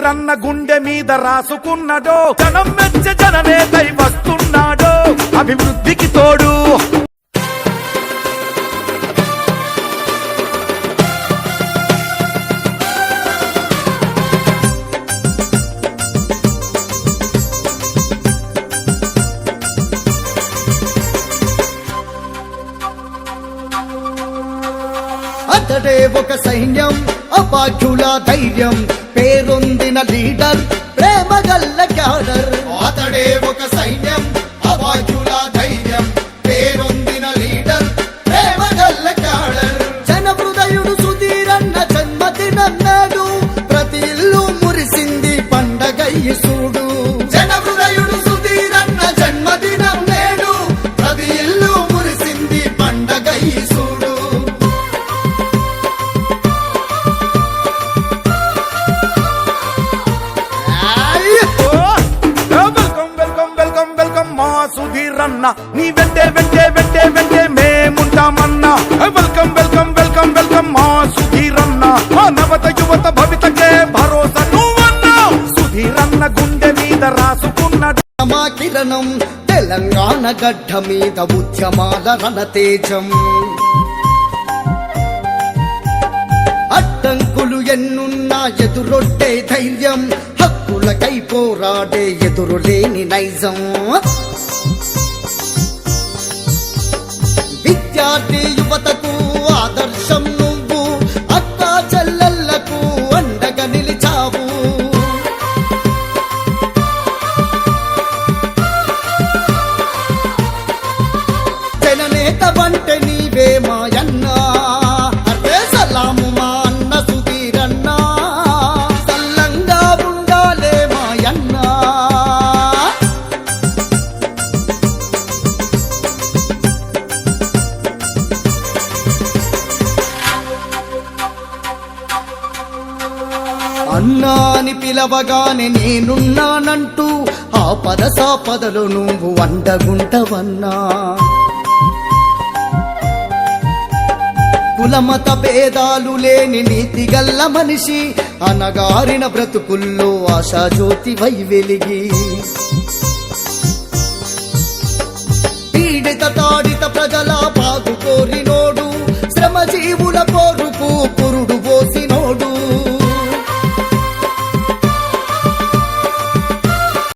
వీరన్న గుండె మీద రాసుకున్నడో జనం మెచ్చ జననేతై వస్తున్నాడో అభివృద్ధికి తోడు. అతడే ఒక సైన్యం అపాఖ్యుల ధైర్యం పేరు ఒక సైన్యం అపాఖ్యుల ధైర్యం పేరొందిన లీడర్ ప్రేమ గల్ల జన హృదయుడు సుధీరన్న జన్మదినన్నాడు ప్రతి ఇల్లు మురిసింది పండగ చూడు అన్నా. నీ వెంటే వెంటే వెంటే వెంటే మేముంటామన్నా. వెల్కమ్ వెల్కమ్ వెల్కమ్ వెల్కమ్ మా సుధీర్ అన్న మా నవత యువత భవితకే భరోసా నువ్వన్నా. సుధీర్ అన్న గుండె మీద రాసుకున్న మా కిరణం తెలంగాణ గడ్డ మీద ఉద్యమాల రణతేజం. అడ్డంకులు ఎన్నున్నా ఎదురొట్టే ధైర్యం హక్కులకై పోరాడే ఎదురులేని నైజం. జననేత నీవే మాయన్నా. అరే సలాము మా అన్న సుధీరన్న. సల్లంగా ఉండాలే మాయన్నా. అన్నా అని పిలవగానే నేనున్నానంటూ ఆ పద సాపదలు నువ్వు అండగుంటవన్నా. కులమత భేదాలు లేని నీతి గల్ల మనిషి అనగారిన బ్రతుకుల్లో ఆశాజ్యోతి వై వెలిగి. పీడిత తాడి